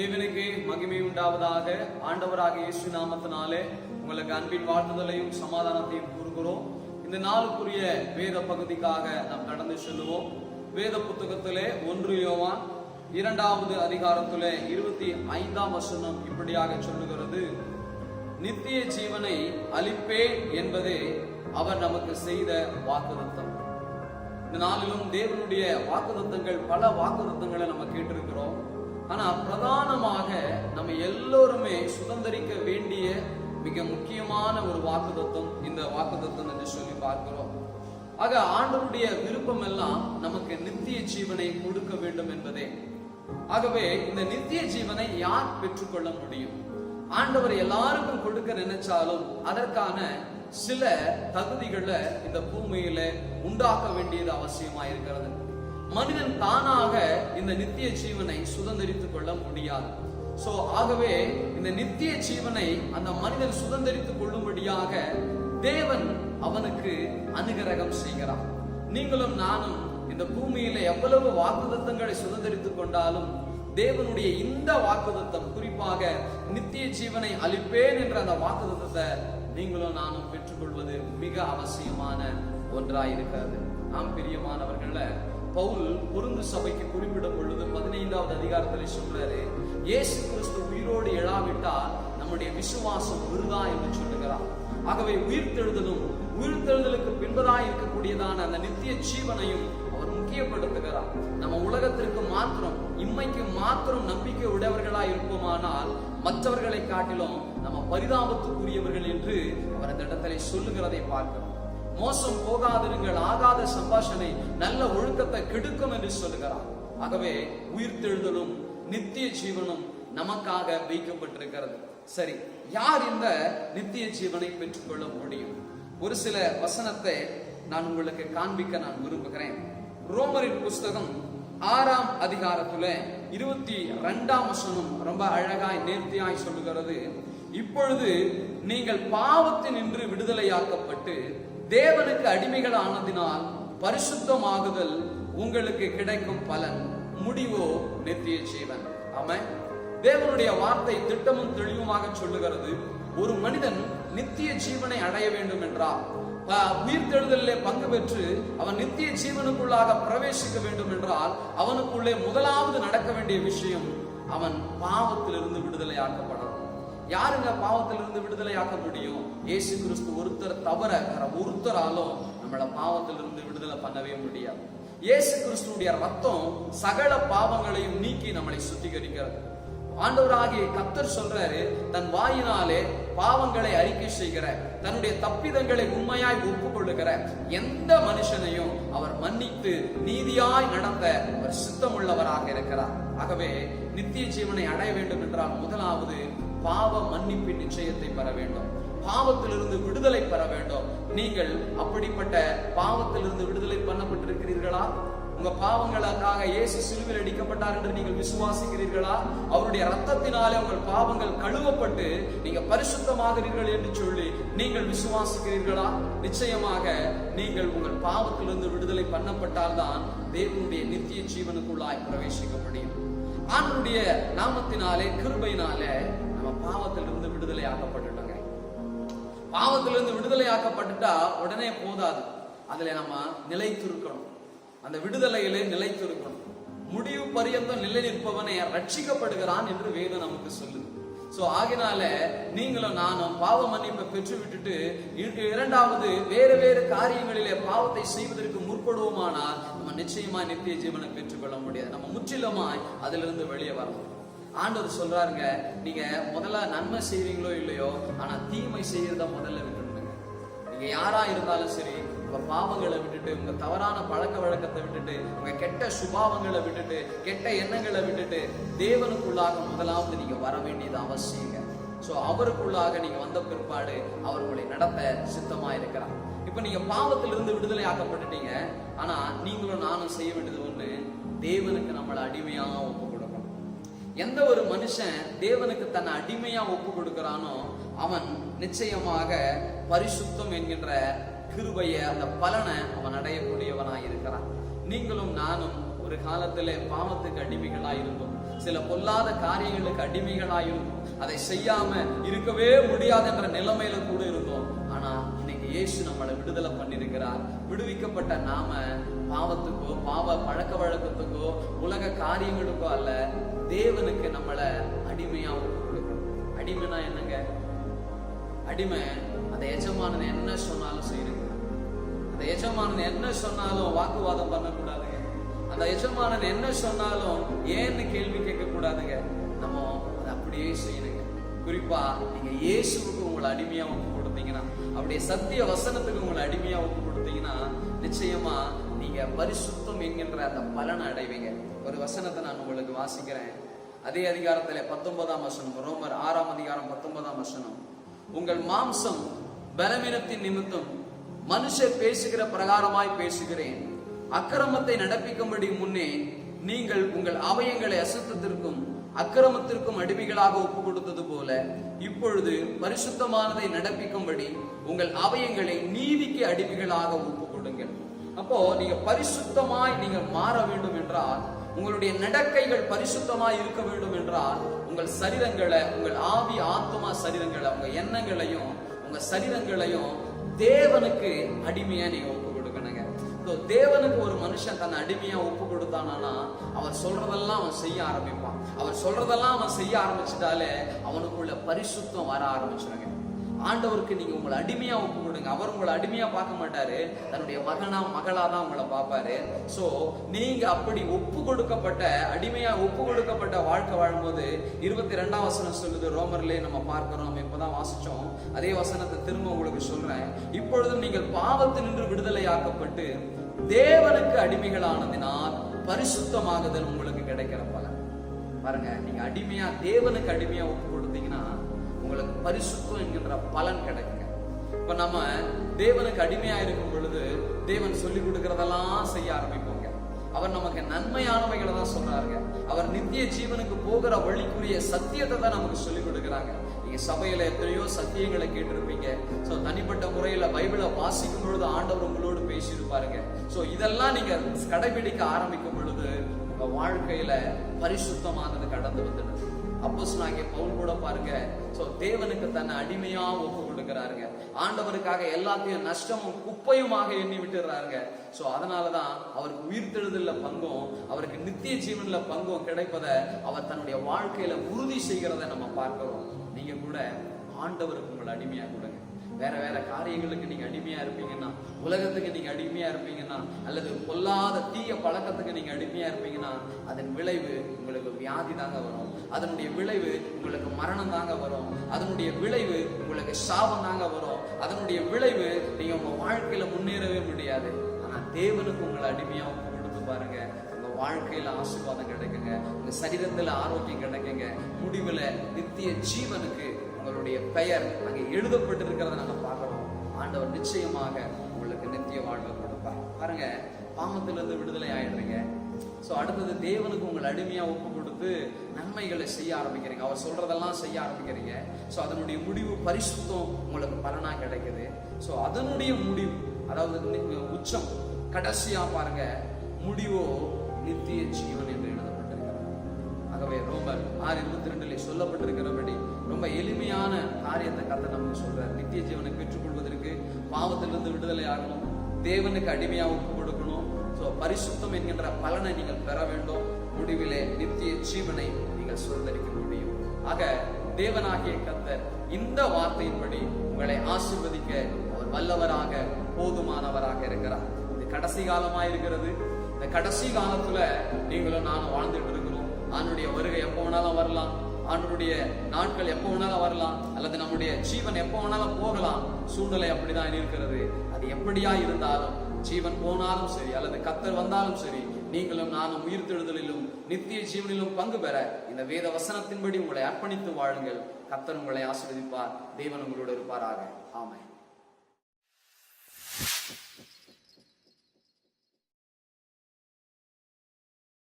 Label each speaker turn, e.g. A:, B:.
A: தேவனுக்கு மகிமை உண்டாவதாக ஆண்டவராக இயேசு நாமத்தினாலே உங்களுக்கு அன்பின் வாழ்த்துதலையும் சமாதானத்தையும் கூறுகிறோம். இந்த நாளுக்குரிய வேத பகுதிக்காக நாம் கடந்து செல்லுவோம். வேத புத்தகத்திலே ஒன்று யோவான் இரண்டாவது அதிகாரத்திலே இருபத்தி ஐந்தாம் வசனம் இப்படியாக சொல்லுகிறது. நித்திய ஜீவனை அளிப்பேன் என்பதே அவர் நமக்கு செய்த வாக்குதத்தம் இந்த நாளிலும் தேவனுடைய வாக்குதத்தங்கள் பல வாக்குதத்தங்களை நம்ம கேட்டிருக்கிறோம். ஆனா பிரதானமாக நம்ம எல்லோருமே சுதந்திரிக்க வேண்டிய மிக முக்கியமான ஒரு வாக்குதத்தம் இந்த வாக்குத்தத்தம் என்று சொல்லி பார்க்கிறோம். ஆக ஆண்டவருடைய விருப்பம் எல்லாம் நமக்கு நித்திய ஜீவனை கொடுக்க வேண்டும் என்பதே. ஆகவே இந்த நித்திய ஜீவனை யார் பெற்றுக்கொள்ள முடியும்? ஆண்டவர் எல்லாருக்கும் கொடுக்க நினைச்சாலும் அதற்கான சில தகுதிகளை இந்த பூமியில உண்டாக்க வேண்டியது அவசியமா இருக்கிறது மனிதன் தானாக இந்த நித்திய ஜீவனை சுதந்திரித்துக் கொள்ள முடியாது. சோ ஆகவே இந்த நித்திய ஜீவனை அந்த மனிதன் சுதந்திரித்துக் கொள்ளும்படியாக தேவன் அவனுக்கு அனுகிரகம் செய்கிறார். நீங்களும் நானும் இந்த பூமியில எவ்வளவு வாக்குதத்தங்களை சுதந்திரித்துக் கொண்டாலும் தேவனுடைய இந்த வாக்குதத்தம் குறிப்பாக நித்திய ஜீவனை அளிப்பேன் என்ற அந்த வாக்குதத்தத்தை நீங்களும் நானும் பெற்றுக்கொள்வது மிக அவசியமான ஒன்றாயிருக்கிறது நாம் பிரியமானவர்களை பவுல் பொருந்து சபைக்கு குறிப்பிடும் பொழுது பதினைந்தாவது அதிகாரத்தில் சொல்றாரு இயேசு கிறிஸ்து உயிரோடு எழாவிட்டால் நம்முடைய விசுவாசம் விருதா? என்று சொல்லுகிறார். ஆகவே உயிர்த்தெழுதலும் உயிர்த்தெழுதலுக்கு பின்பதாய் இருக்கக்கூடியதான அந்த நித்திய ஜீவனையும் அவர் முக்கியப்படுத்துகிறார். நம்ம உலகத்திற்கு மாத்திரம் இம்மைக்கு மாத்திரம் நம்பிக்கை உடையவர்களாய் இருப்போமானால் மற்றவர்களை காட்டிலும் நம்ம பரிதாபத்துக்குரியவர்கள் என்று அவர் அந்த இடத்துல சொல்லுகிறதை பார்க்கிறோம். மோசம் போகாதிருங்கள் ஆகாத சம்பாஷணை நல்ல ஒழுக்கத்தை கெடுக்கும் என்று சொல்லுகிறார். ஆகவே உயிர்த்தெழுதலும் நித்திய ஜீவனும் நமக்காக வைக்கப்பட்டிருக்கிறது. சரி யார் இந்த நித்திய ஜீவனை பெற்றுக்கொள்ள முடியும்? ஒரு சில வசனத்தை நான் உங்களுக்கு காண்பிக்க நான் விரும்புகிறேன். ரோமரின் புஸ்தகம் ஆறாம் அதிகாரத்துல இருபத்தி ரெண்டாம் வசனம் ரொம்ப அழகாய் நேர்த்தியாய் சொல்லுகிறது. இப்பொழுது நீங்கள் பாவத்தின் நின்று விடுதலையாக்கப்பட்டு தேவனுக்கு அடிமைகள் ஆனதினால் பரிசுத்தமாகுதல் உங்களுக்கு கிடைக்கும் பலன். முடிவோ நித்திய ஜீவன் ஆமாம் தேவனுடைய வார்த்தை திட்டமும் தெளிவுமாக சொல்லுகிறது. ஒரு மனிதன் நித்திய ஜீவனை அடைய வேண்டும் என்றால் உயிர்த்தெழுதலிலே பங்கு பெற்று அவன் நித்திய ஜீவனுக்குள்ளாக பிரவேசிக்க வேண்டும் என்றால் அவனுக்குள்ளே முதலாவது நடக்க வேண்டிய விஷயம் அவன் பாவத்திலிருந்து விடுதலை ஆக்கப்படணும் யாருங்க பாவத்திலிருந்து விடுதலை ஆக்க முடியும் இயேசு கிறிஸ்து ஒருத்தர் தவிர வேற ஒருத்தராலும் நம்மள பாவத்திலிருந்து விடுதலை பண்ணவே முடியாது. இயேசு கிறிஸ்துடைய ரத்தம் சகல பாவங்களையும் நீக்கி நம்மளை சுத்திகரிக்கிறது. ஆண்டவராகிய கத்தர் சொல்றாரு தன் வாயினாலே பாவங்களை அறிக்கை செய்கிற தன்னுடைய தப்பிதங்களை உண்மையாய் ஒப்புக்கொள்ளுகிற எந்த மனுஷனையும் அவர் மன்னித்து நீதியாய் நடந்த அவர் சித்தமுள்ளவராக இருக்கிறார். ஆகவே நித்திய ஜீவனை அடைய வேண்டும் என்றால் முதலாவது பாவ மன்னிப்பின் நிச்சயத்தை பெற வேண்டும். பாவத்திலிருந்து விடுதலை பெற வேண்டும். நீங்கள் அப்படிப்பட்ட பாவத்திலிருந்து விடுதலை பண்ணப்பட்டிருக்கிறீர்களா? உங்க பாவங்களுக்காக இயேசு சிலுவில் அடிக்கப்பட்டார் என்று நீங்கள் விசுவாசிக்கிறீர்களா? அவருடைய ரத்தத்தினாலே உங்கள் பாவங்கள் கழுவப்பட்டு நீங்க பரிசுத்தமாகிறீர்கள் என்று சொல்லி நீங்கள் விசுவாசிக்கிறீர்களா? நிச்சயமாக நீங்கள் உங்கள் பாவத்திலிருந்து விடுதலை பண்ணப்பட்டால் தான் தேவனுடைய நித்திய ஜீவனுக்குள்ளாய் பிரவேசிக்க முடியும் ஆண்டுடைய நாமத்தினாலே கிருபையினாலே பாவத்திலிருந்து விடுதலை ஆக்கப்பட்டுட்டோங்க பாவத்திலிருந்து விடுதலை ஆக்கப்பட்டுட்டா உடனே போதாது. அதுல நம்ம நிலைத்திருக்கணும். அந்த விடுதலையிலே நிலைத்திருக்கணும். முடிவு பரியந்தம் நிலை நிற்பவனை ரட்சிக்கப்படுகிறான் என்று வேதம் நமக்கு சொல்லுது. சோ ஆகினால நீங்களும் நானும் பாவ மன்னிப்பை பெற்று விட்டுட்டு இரண்டாவது வேறு வேறு காரியங்களிலே பாவத்தை செய்வதற்கு முற்படுவோமானால் நம்ம நிச்சயமா நித்திய ஜீவனை பெற்றுக்கொள்ள முடியாது. நம்ம முற்றிலுமாய் அதிலிருந்து வெளியே வரணும். ஆண்டவர் சொல்றாருங்க நீங்க முதல்ல நன்மை செய்வீங்களோ இல்லையோ ஆனா தீமை செய்யறத முதல்ல விட்டுருங்க. நீங்க யாரா இருந்தாலும் சரி உங்க பாவங்களை விட்டுட்டு உங்க தவறான பழக்க வழக்கத்தை விட்டுட்டு உங்க கெட்ட சுபாவங்களை விட்டுட்டு கெட்ட எண்ணங்களை விட்டுட்டு தேவனுக்குள்ளாக முதலாவது நீங்க வர வேண்டியது அவசியங்க. ஸோ அவருக்குள்ளாக நீங்க வந்த பிற்பாடு அவர் உங்களை நடத்த சித்தமா இருக்கிறார். இப்ப நீங்க பாவத்திலிருந்து விடுதலை ஆக்கப்பட்டுட்டீங்க ஆனா நீங்களும் நானும் செய்ய வேண்டியது ஒண்ணு தேவனுக்கு நம்மளை அடிமையாக ஒப்பு எந்த ஒரு மனுஷன் தேவனுக்கு தன்னை அடிமையா ஒப்பு கொடுக்கிறானோ அவன் நிச்சயமாக பரிசுத்தம் என்கின்ற கிருபைய அந்த பலனை அவன் அடையக்கூடியவனா இருக்கிறான். நீங்களும் நானும் ஒரு காலத்திலே பாவத்துக்கு அடிமைகளாயிருந்தோம். சில பொல்லாத காரியங்களுக்கு அடிமைகளாக இருந்தோம் அதை செய்யாம இருக்கவே முடியாது என்ற நிலைமையில கூட இருந்தோம் இயேசு நம்மளை விடுதலை பண்ணியிருக்கிறார். விடுவிக்கப்பட்ட நாம பாவத்துக்கோ பாவ பழக்க வழக்கத்துக்கோ உலக காரியங்களுக்கோ அல்ல தேவனுக்கு நம்மளை அடிமையா கொடுக்கணும். அடிமைனா என்னங்க? அடிமை அந்த எஜமானன் என்ன சொன்னாலும் செய்யுங்க அந்த எஜமானன் என்ன சொன்னாலும் வாக்குவாதம் பண்ணக்கூடாதுங்க. அந்த எஜமானன் என்ன சொன்னாலும் ஏன்னு கேள்வி கேட்க கூடாதுங்க நம்ம அதை அப்படியே செய்யணுங்க. குறிப்பா நீங்க இயேசுக்கு உங்களை அடிமையா ஒப்பு கொடுத்தீங்கன்னா அவருடைய சத்திய வசனத்துக்கு உங்களை அடிமையா ஒப்பு கொடுத்தீங்கன்னா நிச்சயமா நீங்க பரிசுத்தம் என்கின்ற அந்த பலனை அடைவீங்க. ஒரு வசனத்தை நான் உங்களுக்கு வாசிக்கிறேன். அதே அதிகாரத்துல பத்தொன்பதாம் வசனம் ரோமர் ஆறாம் அதிகாரம் பத்தொன்பதாம் வசனம். உங்கள் மாம்சம் பலவீனத்தின் நிமித்தம் மனுஷர் பேசுகிற பிரகாரமாய் பேசுகிறேன். அக்கிரமத்தை நடப்பிக்கும்படி முன்னே நீங்கள் உங்கள் அவயங்களை அசுத்தத்திற்கும் அக்கிரமத்திற்கும் அடிமைகளாக ஒப்பு கொடுத்தது போல இப்பொழுது பரிசுத்தமானதை நடப்பிக்கும்படி உங்கள் அவயங்களை நீதிக்கு அடிமைகளாக ஒப்பு கொடுங்கள் அப்போ நீங்க பரிசுத்தமாய் நீங்க மாற வேண்டும் என்றால் உங்களுடைய நடக்கைகள் பரிசுத்தமாய் இருக்க வேண்டும் என்றால் உங்கள் சரீரங்களை உங்கள் ஆவி ஆத்மா சரீரங்களை உங்க எண்ணங்களையும் உங்க சரீரங்களையும் தேவனுக்கு அடிமையா நீங்க ஒப்பு தேவனுக்கு ஒரு மனுஷன் தன் அடிமையா ஒப்பு கொடுத்தானா அவன் சொல்றதெல்லாம் அவன் செய்ய ஆரம்பிப்பான். அவன் சொல்றதெல்லாம் அவன் செய்ய ஆரம்பிச்சிட்டாலே அவனுக்குள்ள பரிசுத்தம் வர ஆரம்பிச்சிருங்க. ஆண்டவருக்கு நீங்க உங்களை அடிமையா ஒப்பு கொடுங்க. அவர் உங்களை அடிமையா பார்க்க மாட்டாரு. தன்னுடைய மகனா மகளா தான் உங்களை பார்ப்பாரு. சோ நீங்க அப்படி ஒப்பு கொடுக்கப்பட்ட அடிமையா ஒப்பு கொடுக்கப்பட்ட வாழ்க்கை வாழும்போது இருபத்தி ரெண்டாம் வசனம் சொல்லுது ரோமர்லயே நம்ம பார்க்கிறோம் நம்ம இப்பதான் வாசிச்சோம். அதே வசனத்தை திரும்ப உங்களுக்கு சொல்றேன். இப்பொழுதும் நீங்கள் பாவத்தினின்று விடுதலையாக்கப்பட்டு தேவனுக்கு அடிமைகளானதினால் பரிசுத்தமாகுதல் உங்களுக்கு கிடைக்கிற பலன். பாருங்க நீங்க அடிமையா தேவனுக்கு அடிமையா ஒப்பு கொடுத்தீங்கன்னா உங்களுக்கு பரிசுத்தம் என்கின்ற பலன் கிடைக்குங்க. இப்ப நம்ம தேவனுக்கு அடிமையா இருக்கும் பொழுது தேவன் சொல்லி கொடுக்கறதெல்லாம் செய்ய ஆரம்பிப்போங்க. அவர் நமக்கு நன்மையானவைகளை தான் சொல்றாருங்க அவர் நித்திய ஜீவனுக்கு போகிற வழிக்குரிய சத்தியத்தை தான் நமக்கு சொல்லி கொடுக்குறாங்க. நீங்க சபையில எத்தனையோ சத்தியங்களை கேட்டிருப்பீங்க. சோ தனிப்பட்ட முறையில பைபிளை வாசிக்கும் பொழுது ஆண்டவர் உங்களோடு பேசியிருப்பாருங்க. சோ இதெல்லாம் நீங்க கடைபிடிக்க ஆரம்பிக்கும் பொழுது உங்க வாழ்க்கையில பரிசுத்தமானது கடந்து வந்துடுது. அப்போஸ் நாங்க பவுல் கூட பாருங்க. ஸோ தேவனுக்கு தன்னை அடிமையா ஒப்பு கொடுக்கிறாருங்க ஆண்டவருக்காக எல்லாத்தையும் நஷ்டமும் குப்பையுமாக எண்ணி விட்டுறாருங்க. சோ அதனாலதான் அவருக்கு உயிர்த்தெழுதல்ல பங்கும் அவருக்கு நித்திய ஜீவன்ல பங்கும் கிடைப்பதை அவர் தன்னுடைய வாழ்க்கையில உறுதி செய்கிறத நம்ம பார்க்கிறோம். நீங்க கூட ஆண்டவருக்கு உங்களை அடிமையா கொடுங்க. வேற வேற காரியங்களுக்கு நீங்க அடிமையா இருப்பீங்கன்னா உலகத்துக்கு நீங்க அடிமையா இருப்பீங்கன்னா அல்லது பொல்லாத தீய பழக்கத்துக்கு நீங்க அடிமையா இருப்பீங்கன்னா அதன் விளைவு உங்களுக்கு வியாதி தாங்க வரும். அதனுடைய விளைவு உங்களுக்கு மரணம் தாங்க வரும். அதனுடைய விளைவு உங்களுக்கு சாபம் தாங்க வரும். அதனுடைய விளைவு நீங்க உங்க வாழ்க்கையில முன்னேறவே முடியாது. ஆனா தேவனுக்கு உங்களை அடிமையாக கொடுத்து பாருங்க. உங்க வாழ்க்கையில ஆசீர்வாதம் கிடைக்குங்க. உங்க சரீரத்துல ஆரோக்கியம் கிடைக்குங்க. முடிவுல நித்திய ஜீவனுக்கு உங்களுடைய பெயர் அங்கே எழுதப்பட்டிருக்கிறத நாங்கள் பார்க்குறோம். ஆண்டவர் நிச்சயமாக உங்களுக்கு நித்திய வாழ்வை கொடுப்பார் பாருங்க பாவத்திலிருந்து விடுதலை ஆயிடுறீங்க. ஸோ அடுத்தது தேவனுக்கு உங்கள் அடிமையா ஒப்பு கொடுத்து நன்மைகளை செய்ய ஆரம்பிக்கிறீங்க. அவர் சொல்றதெல்லாம் செய்ய ஆரம்பிக்கிறீங்க. ஸோ அதனுடைய முடிவு பரிசுத்தம் உங்களுக்கு பலனா கிடைக்குது. ஸோ அதனுடைய முடிவு அதாவது உச்சம் கடைசியா பாருங்க முடிவோ நித்திய ஜீவன் என்று எழுதப்பட்டிருக்கிறது. ஆகவே ரோமர் ஆறு இருபத்தி ரெண்டுல சொல்லப்பட்டிருக்கிறபடி ரொம்ப எளிமை எளிமையான காரியத்தை கத்த நமக்கு சொல்றாரு. நித்திய ஜீவனை பெற்றுக்கொள்வதற்கு பாவத்திலிருந்து விடுதலை ஆகணும். தேவனுக்கு அடிமையா ஒப்பு கொடுக்கணும். ஸோ பரிசுத்தம் என்கின்ற பலனை நீங்கள் பெற வேண்டும். முடிவிலே நித்திய ஜீவனை நீங்கள் சுதந்திரிக்க முடியும். ஆக தேவனாகிய கத்தர் இந்த வார்த்தையின்படி உங்களை ஆசிர்வதிக்க அவர் வல்லவராக போதுமானவராக இருக்கிறார். இது கடைசி காலமா இருக்கிறது. இந்த கடைசி காலத்துல நீங்களும் நானும் வாழ்ந்துட்டு இருக்கிறோம். அவனுடைய வருகை எப்போ வேணாலும் வரலாம். ஆண்டுடைய நாட்கள் எப்போ வேணாலும் வரலாம் அல்லது நம்முடைய ஜீவன் எப்போ வேணாலும் போகலாம். சூழ்நிலை அப்படிதான் இருக்கிறது. அது எப்படியா இருந்தாலும் ஜீவன் போனாலும் சரி அல்லது கத்தர் வந்தாலும் சரி நீங்களும் நானும் உயிர்த்தெழுதலிலும் நித்திய ஜீவனிலும் பங்கு பெற இந்த வேத வசனத்தின்படி உங்களை அர்ப்பணித்து வாழுங்கள். கத்தர் உங்களை ஆசிர்வதிப்பார். தேவன் உங்களோடு இருப்பாராக. ஆமென்.